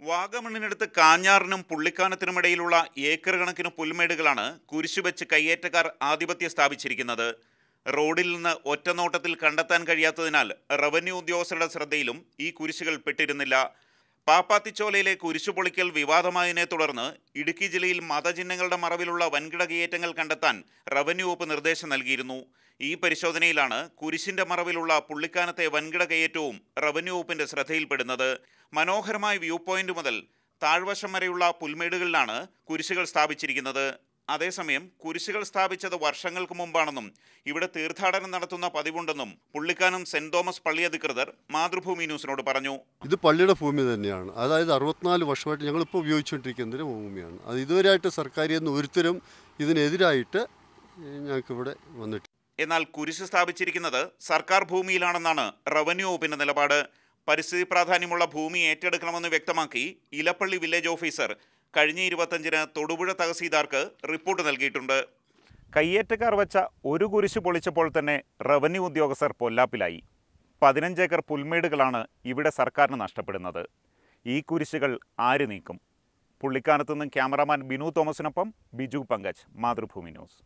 വാഗമണ്ണിനടുത്ത് കാഞ്ഞാറിനും പുള്ളിക്കാനത്തിനുമിടയിലുള്ള acre കണക്കിന് പുൽമേടുകളാണ് കുരിശുവെച്ച് കയ്യേറ്റക്കാർ ആധിപത്യം സ്ഥാപിച്ചിരിക്കുന്നത്. റോഡിൽ നിന്ന് ഒറ്റനോട്ടത്തിൽ കണ്ടെത്താൻ കഴിയാത്തതിനാൽ റവന്യൂ ഉദ്യോഗസ്ഥരുടെ ശ്രദ്ധയിലും ഈ കുരിശുകൾ പെട്ടിരുന്നില്ല. പാപ്പാത്തിച്ചോലയിലെ കുരിശുപൊളിക്കൽ വിവാദമായതിനെ തുടർന്ന് ഇടുക്കി ജില്ലയിൽ മതചിഹ്നങ്ങളുടെ മറവിലുള്ള വൻകിട കയ്യേറ്റങ്ങൾ കണ്ടെത്താൻ റവന്യൂ വകുപ്പ് നിർദ്ദേശം നൽകിയിരുന്നു. ഈ പരിശോധനയിലാണ് കുരിശിന്റെ മറവിലുള്ള പുള്ളിക്കാനത്തെ വൻകിട കയ്യേറ്റവും റവന്യൂ വകുപ്പിന്റെ ശ്രദ്ധയിൽപ്പെടുന്നത്. മനോഹരമായ വ്യൂ പോയിന്റ് മുതൽ താഴ്വശം വരെയുള്ള പുൽമേടുകളിലാണ് കുരിശുകൾ സ്ഥാപിച്ചിരിക്കുന്നത്. അതേസമയം കുരിശുകൾ സ്ഥാപിച്ചത് വർഷങ്ങൾക്ക് മുമ്പാണെന്നും ഇവിടെ തീർത്ഥാടനം നടത്തുന്ന പതിവുണ്ടെന്നും പുള്ളിക്കാനം സെന്റ് തോമസ് പള്ളി അധികൃതർ മാതൃഭൂമി ന്യൂസിനോട് പറഞ്ഞു. ഇത് പള്ളിയുടെ ഭൂമി തന്നെയാണ്. അതായത് അറുപത്തിനാല് വർഷമായിട്ട് ഞങ്ങൾ ഞങ്ങളിപ്പോൾ ഉപയോഗിച്ചുകൊണ്ടിരിക്കുന്ന ഭൂമിയാണ്. അത് ഇതുവരെയായിട്ട് സർക്കാരിൽ നിന്ന് ഒരുത്തരും ഇതിനെതിരായിട്ട് ഞങ്ങൾക്കിവിടെ വന്നിട്ട് എന്നാൽ കുരിശ് സ്ഥാപിച്ചിരിക്കുന്നത് സർക്കാർ ഭൂമിയിലാണെന്നാണ് റവന്യൂ വകുപ്പിന്റെ നിലപാട്. പരിസ്ഥിതി പ്രാധാന്യമുള്ള ഭൂമി ഏറ്റെടുക്കണമെന്ന് വ്യക്തമാക്കി ഇലപ്പള്ളി വില്ലേജ് ഓഫീസർ കഴിഞ്ഞ ഇരുപത്തഞ്ചിന് തൊടുപുഴ തഹസീൽദാർക്ക് റിപ്പോർട്ട് നൽകിയിട്ടുണ്ട്. കയ്യേറ്റക്കാർ വച്ച ഒരു കുരിശ് പൊളിച്ചപ്പോൾ തന്നെ റവന്യൂ ഉദ്യോഗസ്ഥർ പൊല്ലാപ്പിലായി. പതിനഞ്ചേക്കർ പുൽമേടുകളാണ് ഇവിടെ സർക്കാരിന് നഷ്ടപ്പെടുന്നത്. ഈ കുരിശുകൾ ആര് നീക്കും? പുള്ളിക്കാനത്തു നിന്നും ക്യാമറാമാൻ ബിനു തോമസിനൊപ്പം ബിജു പങ്കജ് മാതൃഭൂമി ന്യൂസ്.